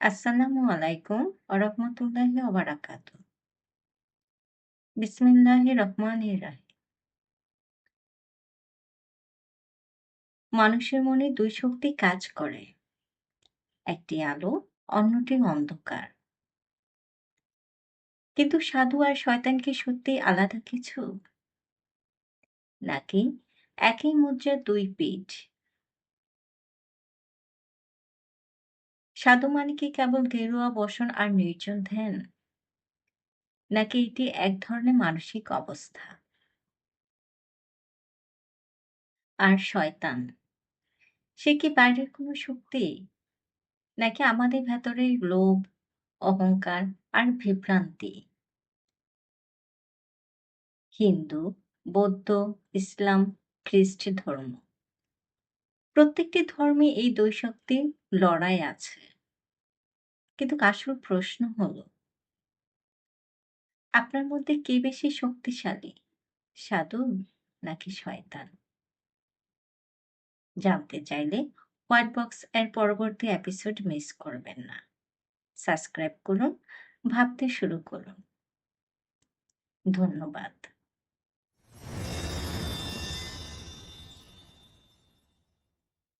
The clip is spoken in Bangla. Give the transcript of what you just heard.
আসসালামু আলাইকুম ওরহমতুল্লাহি ওবারাকাতু। বিসমিল্লাহির রহমানির রাহিম। মানুষের মনে দুই শক্তি কাজ করে, একটি আলো, অন্যটি অন্ধকার। কিন্তু সাধু আর শয়তান কি সত্যি আলাদা কিছু? নাকি একই মুদ্রার দুই পিঠ? সাধু মানে কি কেবল গেরুয়া, বসন আর নির্জন ধ্যান? নাকি এটি এক ধরনের মানসিক অবস্থা? আর শয়তান, সে কি বাইরের কোনো শক্তি? নাকি আমাদের ভেতরের লোভ, অহংকার আর বিভ্রান্তি? হিন্দু, বৌদ্ধ, ইসলাম, খ্রিস্ট ধর্ম। প্রত্যেকটি ধর্মে এই দুই শক্তির লড়াই আছে। কিন্তু আসল প্রশ্ন হলো, আপনার মধ্যে কে বেশি শক্তিশালী, সাধু নাকি শয়তান? জানতে চাইলে হোয়াইট বক্স এর পরবর্তী এপিসোড মিস করবেন না। সাবস্ক্রাইব করুন, ভাবতে শুরু করুন। ধন্যবাদ।